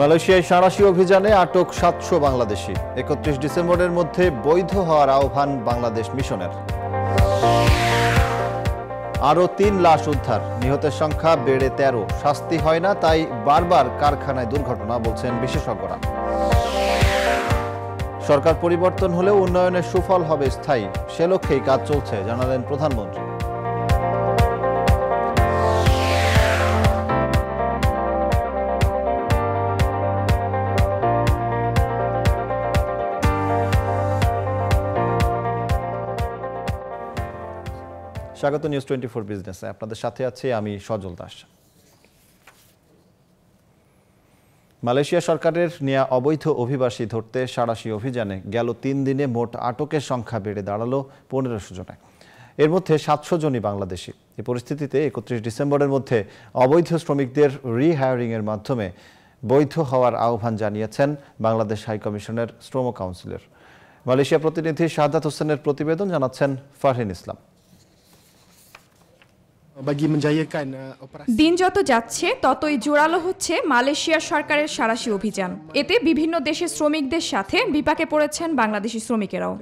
মালয়েশিয়ায় সাঁড়াশি অভিযানে আটক সাতশো বাংলাদেশি। একত্রিশ ডিসেম্বরের মধ্যে বৈধ হওয়ার আহ্বান বাংলাদেশ মিশনের। আরও তিন লাশ উদ্ধার। নিহতের সংখ্যা বেড়ে তেরো। শাস্তি হয় না, তাই বারবার কারখানায় দুর্ঘটনা বলছেন বিশেষজ্ঞরা। সরকার পরিবর্তন হলেও উন্নয়নের সুফল হবে স্থায়ী। সে লক্ষ্যেই কাজ চলছে, জানালেন প্রধানমন্ত্রী। স্বাগত নিউজ টোয়েন্টি ফোর বিজনেসে আপনাদের সাথে আছি আমি সজল দাস। মালয়েশিয়া সরকারের নেয়া অবৈধ অভিবাসী ধরতে সাড়াশি অভিযানে গেল তিন দিনে মোট আটকের সংখ্যা বেড়ে দাঁড়াল পনেরোশো জনে। এর মধ্যে সাতশো জনই বাংলাদেশি। এই পরিস্থিতিতে একত্রিশ ডিসেম্বরের মধ্যে অবৈধ শ্রমিকদের রিহায়ারিংয়ের মাধ্যমে বৈধ হওয়ার আহ্বান জানিয়েছেন বাংলাদেশ হাইকমিশনের শ্রম কাউন্সিলর। মালয়েশিয়া প্রতিনিধি শাহাদাত হোসেনের প্রতিবেদন জানাচ্ছেন ফারহিন ইসলাম। দিন যত যাচ্ছে ততই জোরালো হচ্ছে মালয়েশিয়া সরকারের সারাশি অভিযান। এতে বিভিন্ন দেশের শ্রমিকদের সাথে বিপাকে পড়েছেন বাংলাদেশি শ্রমিকেরাও।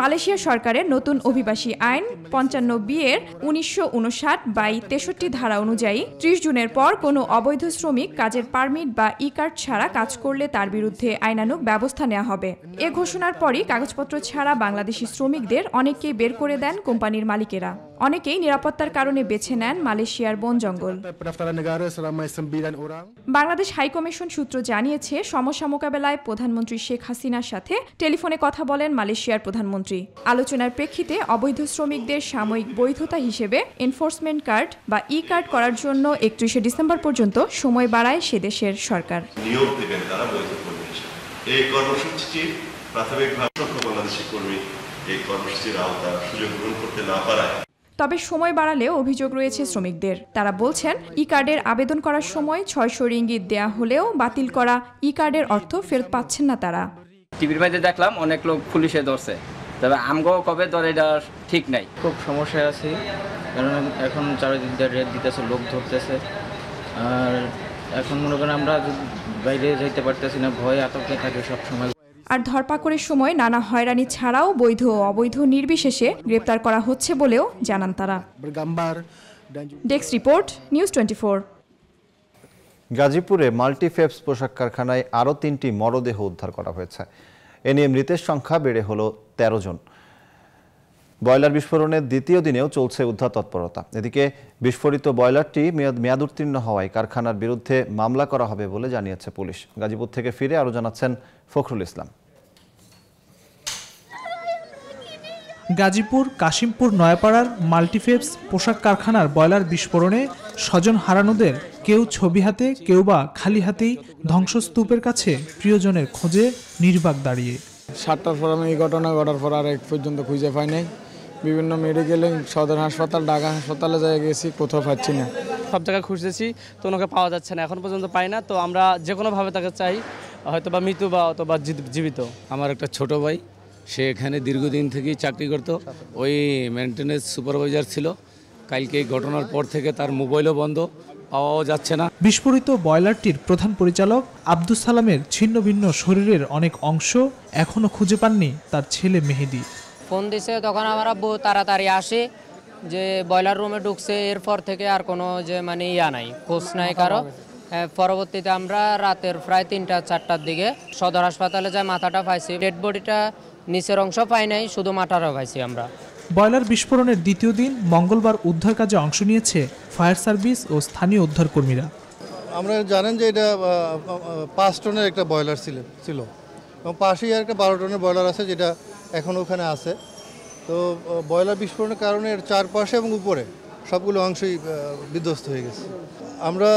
মালয়েশিয়া সরকারের নতুন অভিবাসী আইন পঞ্চান্ন বি এর উনিশশো উনষাট বাই তেষট্টি ধারা অনুযায়ী ত্রিশ জুনের পর কোনো অবৈধ শ্রমিক কাজের পারমিট বা ই কার্ড ছাড়া কাজ করলে তার বিরুদ্ধে আইনানুগ ব্যবস্থা নেওয়া হবে। এ ঘোষণার পরই কাগজপত্র ছাড়া বাংলাদেশি শ্রমিকদের অনেককেই বের করে দেন কোম্পানির মালিকেরা। অনেকেই নিরাপত্তার কারণে বেছে নেন মালয়েশিয়ার বন জঙ্গল। Pendaftaran negara seramai 9 orang Bangladesh high commission সূত্র জানিয়েছে সমস্যা মোকাবেলায় প্রধানমন্ত্রী শেখ হাসিনার সাথে টেলিফোনে কথা বলেন মালয়েশিয়ার প্রধানমন্ত্রী। আলোচনার প্রেক্ষিতে অবৈধ শ্রমিকদের সাময়িক বৈধতা হিসেবে এনফোর্সমেন্ট কার্ড বা ই কার্ড করার জন্য একত্রিশে ডিসেম্বর পর্যন্ত সময় বাড়ায় সে দেশের সরকার। নিয়োগ দেবেন তারা বৈধ এই কর্মসূচিটি প্রাথমিকভাবে বাংলাদেশি কর্মী এই কর্মসূচির আওতা সুযোগ গ্রহণ করতে না পারায়। তবে সময় বাড়ালেও অভিযোগ রয়েছে শ্রমিকদের। তারা বলছেন ই কার্ডের আবেদন করার সময় ছয়শো রিঙ্গিত দেয়া হলেও বাতিল করা ই কার্ডের অর্থ ফেরত পাচ্ছেন না তারা। টিভির মধ্যে দেখলাম অনেক লোক পুলিশে ধরছে। তবে আমগো কবে ধরে এটা ঠিক নাই। খুব সমস্যায় আছি। কারণ এখন চারিদিক দিয়ে রেট দিতেছে লোক ধরতেছে। আর এখন মনে করেন আমরা বাইরে যাইতে পারতেছি না ভয় আতঙ্কে থাকে সব সময় আর ধরপাকড়ের সময় নানা হয়রানি ছাড়াও বৈধ ও অবৈধ নির্বিশেষে গ্রেপ্তার করা হচ্ছে বলেও জানান তারা। ডেক্স ডেস্ক রিপোর্ট নিউজ টোয়েন্টি গাজীপুরে মাল্টিফেপস পোশাক কারখানায় আরও তিনটি মরদেহ উদ্ধার করা হয়েছে। এ নিয়ে মৃতের সংখ্যা বেড়ে হলো তেরো জন। বয়লার বিস্ফোরণের দ্বিতীয় দিনেও চলছে উদ্ধার তৎপরতা। এদিকে বিস্ফোরিত বয়লারটি মেয়াদ মেয়াদ উত্তীর্ণ হওয়ায় কারখানার বিরুদ্ধে মামলা করা হবে বলে জানিয়েছে পুলিশ। গাজীপুর থেকে ফিরে আরও জানাচ্ছেন ফখরুল ইসলাম। গাজীপুর কাশিমপুর নয়াপাড়ার মাল্টিফেপস পোশাক কারখানার বয়লার বিস্ফোরণে স্বজন হারানোদের কেউ ছবি হাতে কেউ বা খালি হাতেই ধ্বংসস্তূপের কাছে প্রিয়জনের খোঁজে নির্বাক দাঁড়িয়ে। সাতটার পর আমি এই ঘটনা ঘটার পর আর এক পর্যন্ত খুঁজে পাই নাই। বিভিন্ন মেডিকেলে সদর হাসপাতাল ঢাকা হাসপাতালে যাই গেছি কোথাও পাচ্ছি না। সব জায়গায় খুঁজতেছি তো ওনাকে পাওয়া যাচ্ছে না এখন পর্যন্ত পাই না তো আমরা যে কোনোভাবে তাকে চাই হয়তো বা মৃত্যু বা অথবা জীবিত। আমার একটা ছোট ভাই সে এখানে দীর্ঘদিন থেকেই চাকরি করত ওই মেনটেন্যান্স সুপারভাইজার ছিল। কালকে এই ঘটনার পর থেকে তার মোবাইলও বন্ধ পাওয়াও যাচ্ছে না। বিস্ফোরিত বয়লারটির প্রধান পরিচালক আব্দুস সালামের ছিন্ন ভিন্ন শরীরের অনেক অংশ এখনও খুঁজে পাননি তার ছেলে মেহেদি। ফোন দিছে তখন আমার আব্বু তাড়াতাড়ি আসে যে বয়লার রুমে ঢুকছে এরপর থেকে আর কোনো যে মানে ইয়া নাই খোঁজ নাই কারও। হ্যাঁ, পরবর্তীতে আমরা রাতের প্রায় তিনটা চারটার দিকে সদর হাসপাতালে যাই মাথাটা পাইছি ডেড বডিটা নিচের অংশ পাই নাই শুধু মাথাটা পাইছি আমরা। বয়লার বিস্ফোরণের দ্বিতীয় দিন মঙ্গলবার উদ্ধার কাজে অংশ নিয়েছে ফায়ার সার্ভিস ও স্থানীয় উদ্ধারকর্মীরা। আমরা জানেন যে এটা পাঁচ টনের একটা বয়লার ছিল ছিল। এবং পাশেই আর একটা বারো টনের বয়লার আছে যেটা এখন ওখানে আছে। তো বয়লার বিস্ফোরণের কারণে এর চারপাশে এবং উপরে সবগুলো অংশই বিধ্বস্ত হয়ে গেছে। আমরা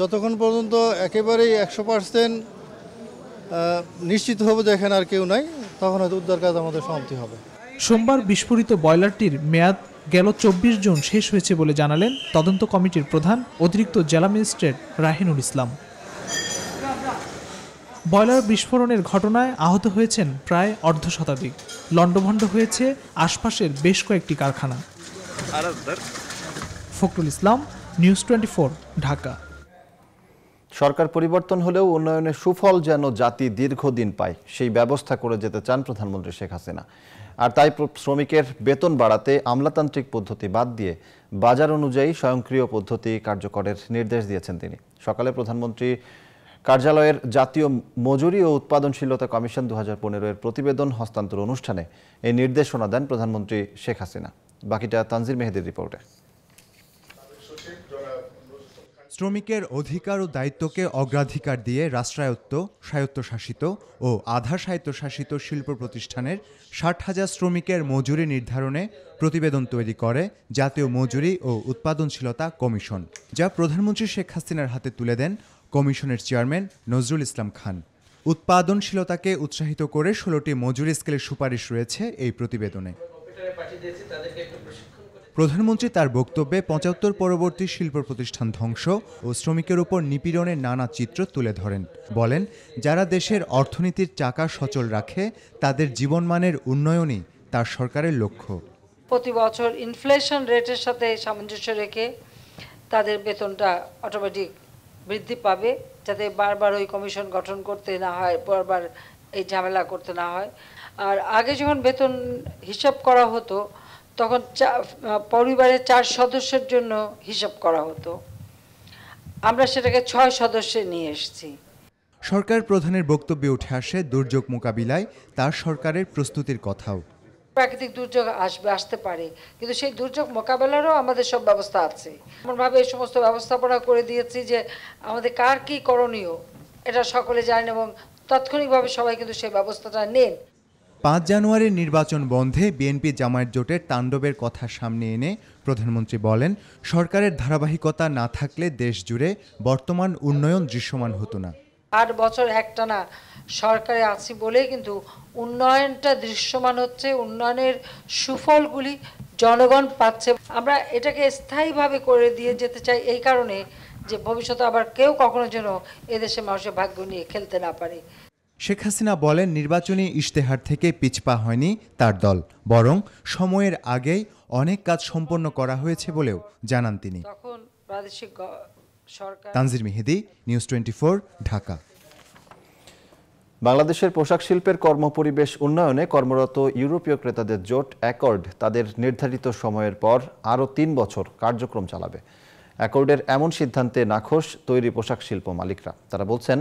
যতক্ষণ পর্যন্ত একেবারেই একশো পার্সেন্ট নিশ্চিত হব যে এখানে আর কেউ নাই, তখন হয়তো উদ্ধার কাজ আমাদের সমাপ্তি হবে। সোমবার বিস্ফোরিত বয়লারটির মেয়াদ গেল চব্বিশ জন, শেষ হয়েছে বলে জানালেন তদন্ত কমিটির প্রধান, অতিরিক্ত জেলা ম্যাজিস্ট্রেট রাহিনুল ইসলাম। বয়লার বিস্ফোরণের ঘটনায় আহত হয়েছেন প্রায় অর্ধ শতাধিক। লণ্ডভণ্ড হয়েছে আশপাশের বেশ কয়েকটি কারখানা। Fakhrul Islam, news twenty Dhaka. সরকার পরিবর্তন হলেও উন্নয়নের সুফল যেন জাতি দীর্ঘদিন পায়, সেই ব্যবস্থা করে যেতে চান প্রধানমন্ত্রী শেখ হাসিনা। আর তাই শ্রমিকের বেতন বাড়াতে আমলাতান্ত্রিক পদ্ধতি বাদ দিয়ে বাজার অনুযায়ী স্বয়ংক্রিয় পদ্ধতি কার্যকরের নির্দেশ দিয়েছেন তিনি। সকালে প্রধানমন্ত্রী কার্যালয়ের জাতীয় মজুরি ও উৎপাদনশীলতা কমিশন দু হাজার পনেরো এর প্রতিবেদন হস্তান্তর অনুষ্ঠানে এই নির্দেশনা দেন প্রধানমন্ত্রী শেখ হাসিনা। বাকিটা তানজির মেহেদির রিপোর্টে। শ্রমিকের অধিকার ও দায়িত্বকে অগ্রাধিকার দিয়ে রাষ্ট্রায়ত্ত, স্বায়ত্তশাসিত ও আধা স্বায়ত্তশাসিত শিল্প প্রতিষ্ঠানের ষাট হাজার শ্রমিকের মজুরি নির্ধারণে প্রতিবেদন তৈরি করে জাতীয় মজুরি ও উৎপাদনশীলতা কমিশন, যা প্রধানমন্ত্রী শেখ হাসিনার হাতে তুলে দেন কমিশনের চেয়ারম্যান নজরুল ইসলাম খান। উৎপাদনশীলতাকে উৎসাহিত করে ষোলোটি মজুরি স্কেলের সুপারিশ রয়েছে এই প্রতিবেদনে। প্রধানমন্ত্রী তার বক্তব্যে পঁচাত্তর পরবর্তী শিল্প প্রতিষ্ঠান ধ্বংস ও শ্রমিকের উপর নিপীড়নের নানা চিত্র তুলে ধরেন। বলেন, যারা দেশের অর্থনীতির চাকা সচল রাখে, তাদের জীবনমানের উন্নয়নই তার সরকারের লক্ষ্য। প্রতি বছর ইনফ্লেশন রেটের সাথে সামঞ্জস্য রেখে তাদের বেতনটা অটোমেটিক বৃদ্ধি পাবে যাতে বারবার ওই কমিশন গঠন করতে না হয়, বারবার এই ঝামেলা করতে না হয়। আর আগে যখন বেতন হিসাব করা হতো, তখন পরিবারের চার সদস্যের জন্য হিসাব করা হতো। আমরা সেটাকে ছয় সদস্যে নিয়ে এসেছি। সরকার প্রধানের বক্তব্যে উঠে আসে দুর্যোগ মোকাবিলায় তার সরকারের প্রস্তুতির কথাও। প্রাকৃতিক দুর্যোগ আসবে আসতে পারে। কিন্তু সেই দুর্যোগ মোকাবেলারও আমাদের সব ব্যবস্থা আছে। এমনভাবে এই সমস্ত ব্যবস্থাপনা করে দিয়েছি যে আমাদের কার কি করণীয় এটা সকলে জানেন এবং তাৎক্ষণিকভাবে সবাই কিন্তু সেই ব্যবস্থাটা নেন। পাঁচ জানুয়ারির নির্বাচন বন্ধে বিএনপি জামায়াত জোটের তাণ্ডবের কথা সামনে এনে প্রধানমন্ত্রী বলেন সরকারের ধারাবাহিকতা না থাকলে দেশ জুড়ে বর্তমান উন্নয়ন দৃশ্যমান হতো না। আট বছর একটানা সরকারে আছি বলেই কিন্তু উন্নয়নটা দৃশ্যমান হচ্ছে উন্নয়নের সুফলগুলি জনগণ পাচ্ছে। আমরা এটাকে স্থায়ীভাবে করে দিয়ে যেতে চাই এই কারণে যে ভবিষ্যতে আবার কেউ কখনো যেন এদেশে মানুষের ভাগ্য নিয়ে খেলতে না পারে। শেখ হাসিনা বলেন নির্বাচনী ইশতেহার থেকে পিছপা হয়নি তার দল বরং সময়ের আগেই অনেক কাজ সম্পন্ন করা হয়েছে বলেও জানান তিনি। তখন প্রাদেশিক সরকার তানজির মেহেদি নিউজ টোয়েন্টি ঢাকা। বাংলাদেশের পোশাক শিল্পের কর্মপরিবেশ উন্নয়নে কর্মরত ইউরোপীয় ক্রেতাদের জোট অ্যাকর্ড। তাদের নির্ধারিত সময়ের পর আরও তিন বছর কার্যক্রম চালাবে। অ্যাকর্ডের এমন সিদ্ধান্তে নাখোশ তৈরি পোশাক শিল্প মালিকরা। তারা বলছেন,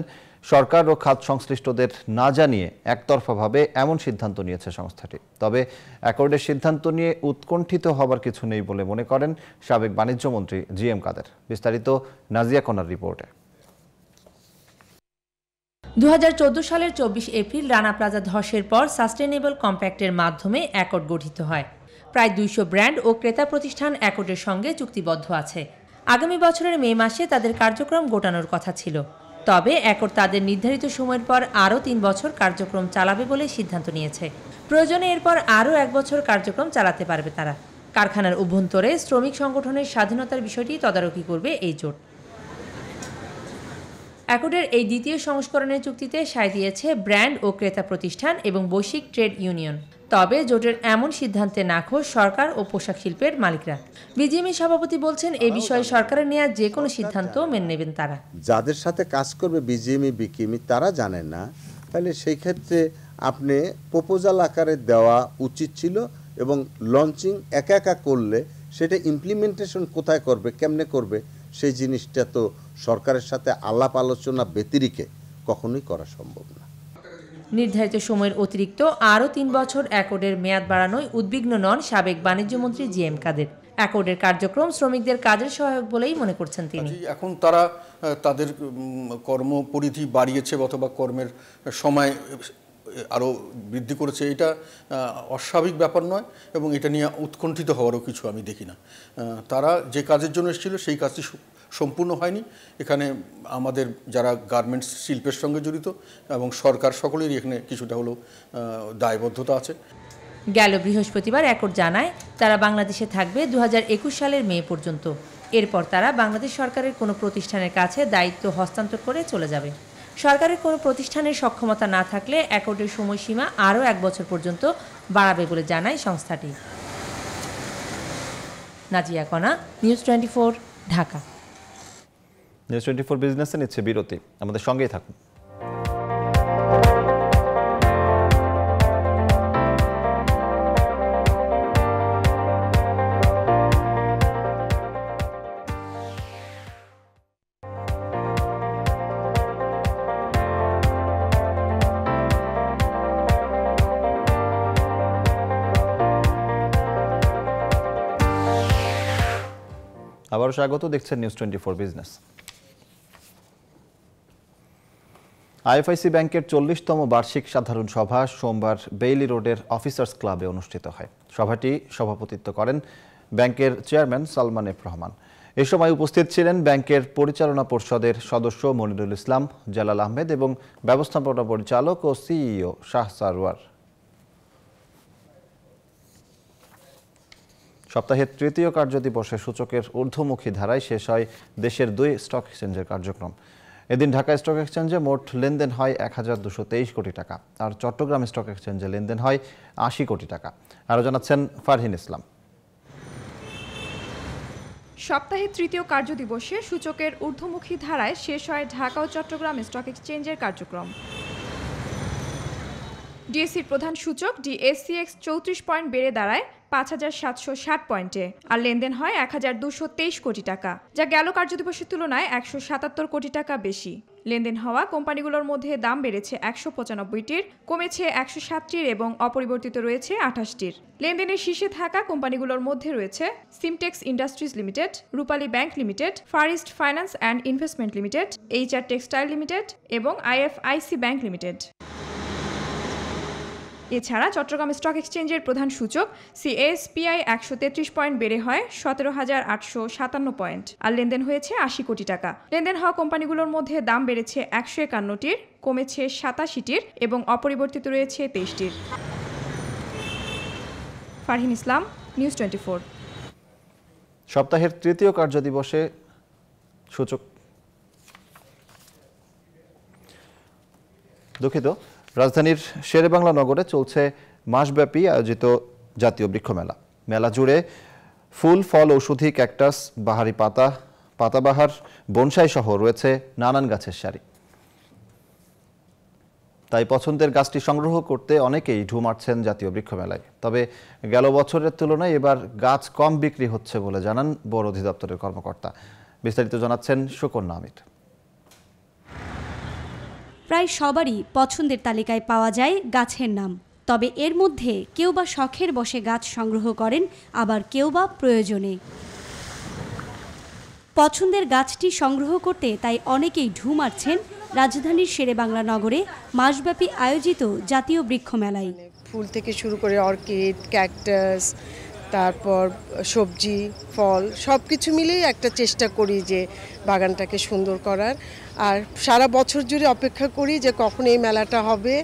সরকার ও খাত সংশ্লিষ্টদের না জানিয়ে একতরফাভাবে এমন সিদ্ধান্ত নিয়েছে সংস্থাটি। তবে অ্যাকর্ডের সিদ্ধান্ত নিয়ে উৎকণ্ঠিত হবার কিছু নেই বলে মনে করেন সাবেক বাণিজ্যমন্ত্রী জি এম কাদের। বিস্তারিত নাজিয়া কনার রিপোর্টে। দু হাজার চোদ্দ সালের চব্বিশ এপ্রিল রানা প্লাজা ধসের পর সাস্টেনেবল কম্প্যাক্টের মাধ্যমে অ্যাকর্ড গঠিত হয়। প্রায় দুইশো ব্র্যান্ড ও ক্রেতা প্রতিষ্ঠান অ্যাকর্ডের সঙ্গে চুক্তিবদ্ধ আছে। আগামী বছরের মে মাসে তাদের কার্যক্রম গোটানোর কথা ছিল। তবে অ্যাকর্ড তাদের নির্ধারিত সময়ের পর আরও তিন বছর কার্যক্রম চালাবে বলে সিদ্ধান্ত নিয়েছে। প্রয়োজনে এরপর আরও এক বছর কার্যক্রম চালাতে পারবে তারা। কারখানার অভ্যন্তরে শ্রমিক সংগঠনের স্বাধীনতার বিষয়টি তদারকি করবে এই জোট। অ্যাকর্ডের এই দ্বিতীয় সংস্করণের চুক্তিতে সায় দিয়েছে ব্র্যান্ড ও ক্রেতা প্রতিষ্ঠান এবং বৈশ্বিক ট্রেড ইউনিয়ন। তবে জোটের এমন সিদ্ধান্তে নাখোশ সরকার ও পোশাক শিল্পের মালিকরা। বিজিএমই সভাপতি বলছেন এ বিষয়ে সরকারের নেওয়া যে কোনো সিদ্ধান্ত মেনে নেবেন তারা। যাদের সাথে কাজ করবে বিজিএমই বিকিমি তারা জানেন না। তাহলে সেই ক্ষেত্রে আপনি প্রপোজাল আকারে দেওয়া উচিত ছিল এবং লঞ্চিং একা একা করলে সেটা ইমপ্লিমেন্টেশন কোথায় করবে কেমনে করবে সেই জিনিসটা তো সরকারের সাথে আলাপ আলোচনা ব্যতিরিকে কখনোই করা সম্ভব না। নির্ধারিত সময়ের অতিরিক্ত আরও তিন বছর অ্যাকর্ডের মেয়াদ বাড়ানোয় উদ্বিগ্ন নন সাবেক বাণিজ্যমন্ত্রী জি এম কাদের। অ্যাকর্ডের কার্যক্রম শ্রমিকদের কাজের সহায়ক বলেই মনে করছেন তিনি। এখন তারা তাদের কর্ম পরিধি বাড়িয়েছে অথবা কর্মের সময় আরও বৃদ্ধি করেছে এটা অস্বাভাবিক ব্যাপার নয় এবং এটা নিয়ে উৎকণ্ঠিত হওয়ারও কিছু আমি দেখি না। তারা যে কাজের জন্য এসেছিল সেই কাজটি সম্পূর্ণ হয়নি। এখানে আমাদের যারা গার্মেন্টস শিল্পের সঙ্গে জড়িত এবং সরকার সকলেরই এখানে কিছুটা হলেও দায়বদ্ধতা আছে। গেল বৃহস্পতিবার অ্যাকর্ড জানায় তারা বাংলাদেশে থাকবে দু হাজার একুশ সালের মে পর্যন্ত। এরপর তারা বাংলাদেশ সরকারের কোনো প্রতিষ্ঠানের কাছে দায়িত্ব হস্তান্তর করে চলে যাবে। সরকারের কোনো প্রতিষ্ঠানের সক্ষমতা না থাকলে অ্যাকর্ডের সময়সীমা আরও এক বছর পর্যন্ত বাড়াবে বলে জানায় সংস্থাটি। Nazia Kona, news twenty Dhaka. News twenty four বিজনেসে নিচ্ছে বিরতি। আমাদের সঙ্গেই থাকুন। আবারও স্বাগত, দেখছেন news twenty four business IFIC ব্যাংকের চল্লিশতম বার্ষিক সাধারণ সভা সোমবার বেইলি রোডের অফিসার্স ক্লাবে অনুষ্ঠিত হয়। সভাটি সভাপতিত্ব করেন ব্যাংকের চেয়ারম্যান সালমান এফ রহমান। এ সময় উপস্থিত ছিলেন ব্যাংকের পরিচালনা পর্ষদের সদস্য মনিরুল ইসলাম, জালাল আহমেদ এবং ব্যবস্থাপনা পরিচালক ও সিইও শাহ সারওয়ার। সপ্তাহের তৃতীয় কার্যদিবসে সূচকের ঊর্ধ্বমুখী ধারায় শেষ হয় দেশের দুই স্টক এক্সচেঞ্জের কার্যক্রম। এদিন ঢাকা স্টক এক্সচেঞ্জে মোট লেনদেন হয় এক হাজার দুশো তেইশ কোটি টাকা আর চট্টগ্রাম স্টক এক্সচেঞ্জে লেনদেন হয় আশি কোটি টাকা। আরও জানাচ্ছেন ফারহিন ইসলাম। সপ্তাহের তৃতীয় কার্যদিবসে সূচকের ঊর্ধ্বমুখী ধারায় শেষ হয় ঢাকা ও চট্টগ্রাম স্টক এক্সচেঞ্জের কার্যক্রম। ডিএসসির প্রধান সূচক ডিএসসিএক্স চৌত্রিশ পয়েন্ট বেড়ে দাঁড়ায় পাঁচ হাজার সাতশো ষাট পয়েন্টে আর লেনদেন হয় এক হাজার দুশো তেইশ কোটি টাকা, যা গেল কার্যদিবসের তুলনায় একশো সাতাত্তর কোটি টাকা বেশি। লেনদেন হওয়া কোম্পানিগুলোর মধ্যে দাম বেড়েছে একশো পঁচানব্বইটির, কমেছে একশো সাতটির এবং অপরিবর্তিত রয়েছে আঠাশটির। লেনদেনের শীর্ষে থাকা কোম্পানিগুলোর মধ্যে রয়েছে Simtex industries limited, Rupali bank limited first finance and investment limited, HR textile limited এবং আইএফআইসি ব্যাংক লিমিটেড। এছাড়া চট্টগ্রাম স্টক এক্সচেঞ্জের প্রধান সূচক সিএসপিআই একশো তেত্রিশ পয়েন্ট বেড়ে হয় সতেরো হাজার আটশো সাতান্ন পয়েন্ট, আর লেনদেন হয়েছে আশি কোটি টাকা। লেনদেন হওয়া কোম্পানিগুলোর মধ্যে দাম বেড়েছে একশো একান্নটির, কমেছে সাতাশিটির এবং অপরিবর্তিত রয়েছে তেইশটির। Farhin Islam, news twenty four. সপ্তাহের তৃতীয় কার্যদিবসে সূচক। দুঃখিত। রাজধানীর শেরেবাংলা নগরে চলছে মাসব্যাপী আয়োজিত জাতীয় বৃক্ষ মেলা মেলা জুড়ে ফুল, ফল, ঔষধি ক্যাকটাস, বাহারি পাতা, পাতাবাহার, বনসাই সহ রয়েছে নানান গাছের সারি। তাই পছন্দের গাছটি সংগ্রহ করতে অনেকেই ঢু মারছেন জাতীয় বৃক্ষ মেলায় তবে গেল বছরের তুলনায় এবার গাছ কম বিক্রি হচ্ছে বলে জানান বন অধিদপ্তরের কর্মকর্তা। বিস্তারিত জানাচ্ছেন সুকন্যা আমির। প্রায় সবারই পছন্দের তালিকায় পাওয়া যায় গাছের নাম। তবে এর মধ্যে কেউ বা শখের বসে গাছ সংগ্রহ করেন, আবার কেউ বা প্রয়োজনে। পছন্দের গাছটি সংগ্রহ করতে তাই অনেকেই ঢু মারছেন রাজধানীর শেরেবাংলা নগরে মাসব্যাপী আয়োজিত জাতীয় বৃক্ষ মেলায়। ফুল থেকে শুরু করে অর্কিড, ক্যাকটাস তারপর সবজি ফল সব কিছু মিলেই একটা চেষ্টা করি যে বাগানটাকে সুন্দর করার। আর সারা বছর জুড়ে অপেক্ষা করি যে কখন এই মেলাটা হবে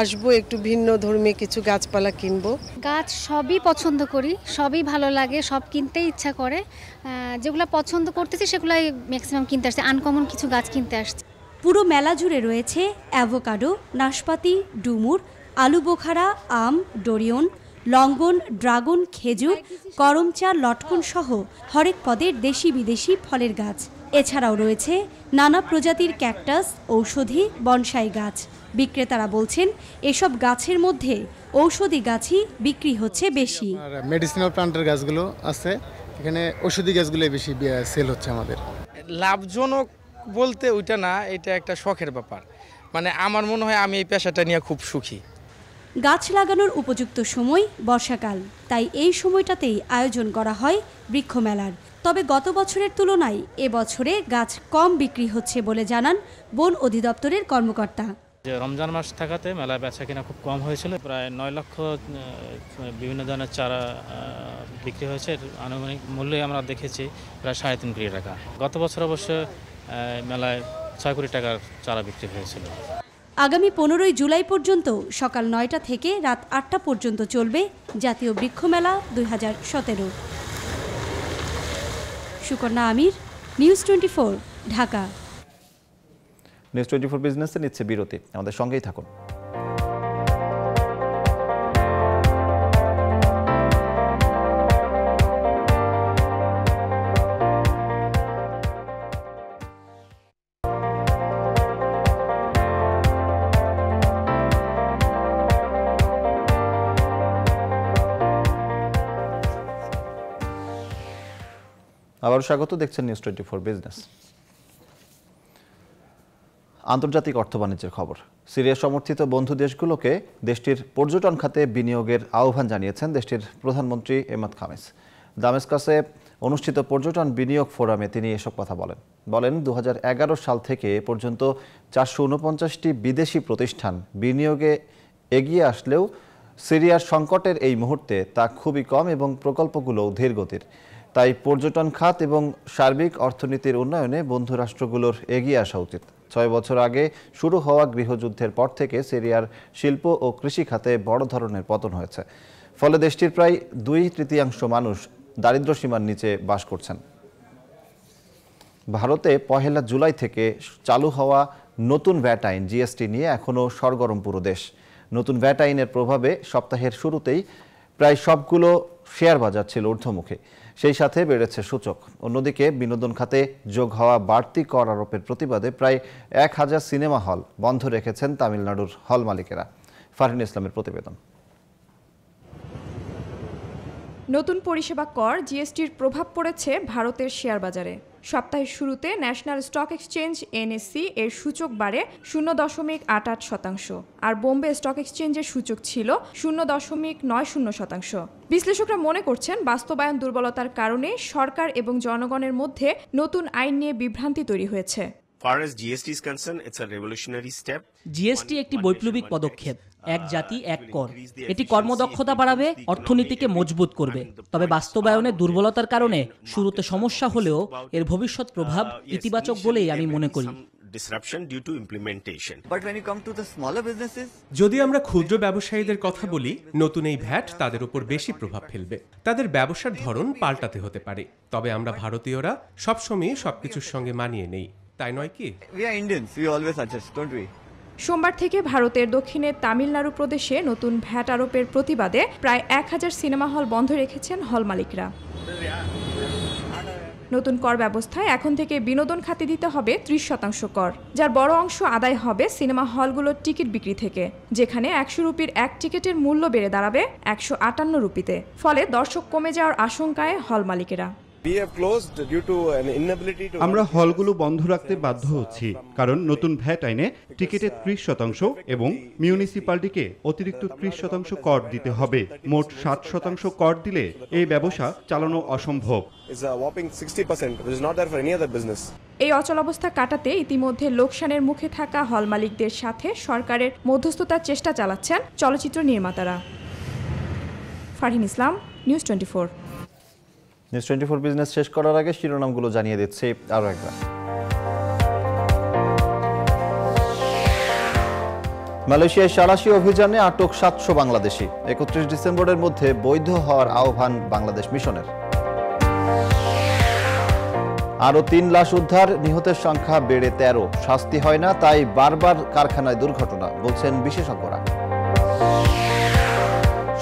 আসব একটু ভিন্ন ধর্মী কিছু গাছপালা কিনবো। গাছ সবই পছন্দ করি সবই ভালো লাগে সব কিনতে ইচ্ছা করে। যেগুলো পছন্দ করতেছি সেগুলাই ম্যাক্সিমাম কিনতে আসছে আনকমন কিছু গাছ কিনতে আসছে। পুরো মেলা জুড়ে রয়েছে অ্যাভোকাডো নাশপাতি ডুমুর আলু বোখারা আম ডোরিয়ন লঙ্গন ড্রাগন খেজুর করমচা লটকন সহ হরেক পদের দেশি বিদেশি ফলের গাছ। এছাড়াও রয়েছে নানা প্রজাতির ক্যাকটাস ঔষধি বনসাই গাছ। বিক্রেতারা বলছেন এসব গাছের মধ্যে ঔষধি গাছই বিক্রি হচ্ছে বেশি। মেডিসিনাল প্লান্টের গাছগুলো আছে। এখানে ঔষধি গাছগুলো বেশি সেল হচ্ছে আমাদের। লাভজনক বলতে ওইটা না এটা একটা শখের ব্যাপার। মানে আমার মনে হয় আমি এই পেশাটা নিয়ে খুব সুখী। গাছ লাগানোর উপযুক্ত সময় বর্ষাকাল। তাই এই সময়টাতেই আয়োজন করা হয় বৃক্ষ মেলার তবে গত বছরের তুলনায় এবছরে গাছ কম বিক্রি হচ্ছে বলে জানান বন অধিদপ্তরের কর্মকর্তা। যে রমজান মাস থাকাতে মেলায় বেচা কিনা খুব কম হয়েছিল। প্রায় নয় লক্ষ বিভিন্ন ধরনের চারা বিক্রি হয়েছে। আনুমানিক মূল্যে আমরা দেখেছি প্রায় সাড়ে তিন কোটি টাকা। গত বছর অবশ্য মেলায় ছয় কোটি টাকার চারা বিক্রি হয়েছিল। আগামী পনেরোই জুলাই পর্যন্ত সকাল নয়টা থেকে রাত আটটা পর্যন্ত চলবে জাতীয় বৃক্ষ মেলা দুই হাজার সতেরো। Sukanya Amir, news twenty Dhaka. News twenty four বিজনেসে নিচ্ছে বিরতি। আমাদের সঙ্গেই থাকুন। আবারও স্বাগত দেখছেন নিউজ টোয়েন্টি ফোর বিজনেস আন্তর্জাতিক অর্থ বাণিজ্যের খবর। সিরিয়া সমর্থিত বন্ধু দেশগুলোকে দেশটির পর্যটন খাতে বিনিয়োগের আহ্বান জানিয়েছেন দেশটির প্রধানমন্ত্রী এমাদ খামেস। দামেস্কাসে অনুষ্ঠিত পর্যটন বিনিয়োগ ফোরামে তিনি এসব কথা বলেন। বলেন দু হাজার এগারো সাল থেকে পর্যন্ত চারশো উনপঞ্চাশটি বিদেশি প্রতিষ্ঠান বিনিয়োগে এগিয়ে আসলেও সিরিয়ার সংকটের এই মুহূর্তে তা খুবই কম এবং প্রকল্পগুলোও ধীর গতির তাই পর্যটন খাত এবং সার্বিক অর্থনীতির উন্নয়নে বন্ধু রাষ্ট্রগুলোর এগিয়ে আসা উচিত। ছয় বছর আগে শুরু হওয়া গৃহযুদ্ধের পর থেকে সিরিয়ার শিল্প ও কৃষি খাতে বড় ধরনের পতন হয়েছে। ফলে দেশটির প্রায় দুই তৃতীয়াংশ মানুষ দারিদ্র সীমার নিচে বাস করছেন। ভারতে পহেলা জুলাই থেকে চালু হওয়া নতুন ভ্যাট আইন জিএসটি নিয়ে এখনও সরগরম পুরো দেশ। নতুন ভ্যাট আইনের প্রভাবে সপ্তাহের শুরুতেই প্রায় সবগুলো শেয়ার বাজার ছিল ঊর্ধ্বমুখী। সেই সাথে বেড়েছে সূচক। অন্যদিকে বিনোদন খাতে যোগ হওয়া বাড়তি কর আরোপের প্রতিবাদে প্রায় এক হাজার সিনেমা হল বন্ধ রেখেছেন তামিলনাড়ুর হল মালিকেরা। ফারহিন ইসলামের প্রতিবেদন। নতুন পরিষেবা কর জিএসটির প্রভাব পড়েছে ভারতের শেয়ার বাজারে সপ্তাহের শুরুতে ন্যাশনাল স্টক এক্সচেঞ্জ এনএসসি এর সূচক বাড়ে শূন্য দশমিক আট আট শতাংশ আর বোম্বে স্টক এক্সচেঞ্জের সূচক ছিল শূন্য দশমিক নয় শূন্য শতাংশ। বিশ্লেষকরা মনে করছেন বাস্তবায়ন দুর্বলতার কারণে সরকার এবং জনগণের মধ্যে নতুন আইন নিয়ে বিভ্রান্তি তৈরি হয়েছে. জিএসটি একটি বৈপ্লবিক পদক্ষেপ। এক জাতি এক কর। এটি কর্মদক্ষতা বাড়াবে অর্থনীতিকে মজবুত করবে। তবে বাস্তবায়নে দুর্বলতার কারণে শুরুতে সমস্যা হলেও এর ভবিষ্যৎ প্রভাব ইতিবাচক বলেই আমি মনে করি। Disruption due to implementation. But when you come to the smaller businesses, যদি আমরা ক্ষুদ্র ব্যবসায়ীদের কথা বলি নতুন এই ভ্যাট তাদের উপর বেশি প্রভাব ফেলবে। তাদের ব্যবসার ধরন পাল্টাতে হতে পারে। তবে আমরা ভারতীয়রা সবসময় সবকিছুর সঙ্গে মানিয়ে নেই। তাই নয় কি? সোমবার থেকে ভারতের দক্ষিণে তামিলনাড়ু প্রদেশে নতুন ভ্যাট আরোপের প্রতিবাদে প্রায় এক হাজার সিনেমা হল বন্ধ রেখেছেন হল মালিকরা। নতুন কর ব্যবস্থায় এখন থেকে বিনোদন খাতে দিতে হবে ত্রিশ শতাংশ কর। যার বড় অংশ আদায় হবে সিনেমা হলগুলোর টিকিট বিক্রি থেকে, যেখানে একশো রুপির এক টিকিটের মূল্য বেড়ে দাঁড়াবে একশো আটান্ন রুপিতে। ফলে দর্শক কমে যাওয়ার আশঙ্কায় হল মালিকেরা। আমরা হলগুলো বন্ধ রাখতে বাধ্য হচ্ছি কারণ নতুন ভ্যাট আইনে টিকিটের ত্রিশ শতাংশ এবং মিউনিসিপালিটিকে অতিরিক্ত ত্রিশ শতাংশ কর দিতে হবে। মোট সাত শতাংশ কর দিলে এই ব্যবসা চালানো অসম্ভব। এই অচলাবস্থা কাটাতে ইতিমধ্যে লোকসানের মুখে থাকা হল মালিকদের সাথে সরকারের মধ্যস্থতার চেষ্টা চালাচ্ছেন চলচ্চিত্র নির্মাতারা। Farhin Islam news twenty four news twenty four business শেষ করার আগে শিরোনামগুলো জানিয়ে দিচ্ছি আরও একবার। মালয়েশিয়ায় সারাশি অভিযানে আটক সাতশো বাংলাদেশি। একত্রিশ ডিসেম্বরের মধ্যে বৈধ হওয়ার আহ্বান বাংলাদেশ মিশনের। আরও তিন লাশ উদ্ধার, নিহতের সংখ্যা বেড়ে তেরো। শাস্তি হয় না, তাই বারবার কারখানায় দুর্ঘটনা, বলছেন বিশেষজ্ঞরা।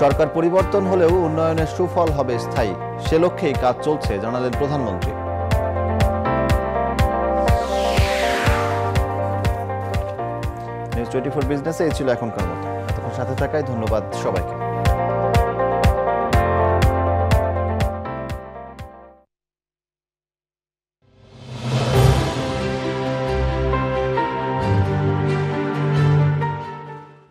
সরকার পরিবর্তন হলেও উন্নয়নের সুফল হবে স্থায়ী। সে লক্ষ্যেই কাজ চলছে, জানালেন প্রধানমন্ত্রী। নিউজ টোয়েন্টি ফোর বিজনেসে এই ছিল এখনকার মতো। এতক্ষণ সাথে থাকায় ধন্যবাদ সবাইকে।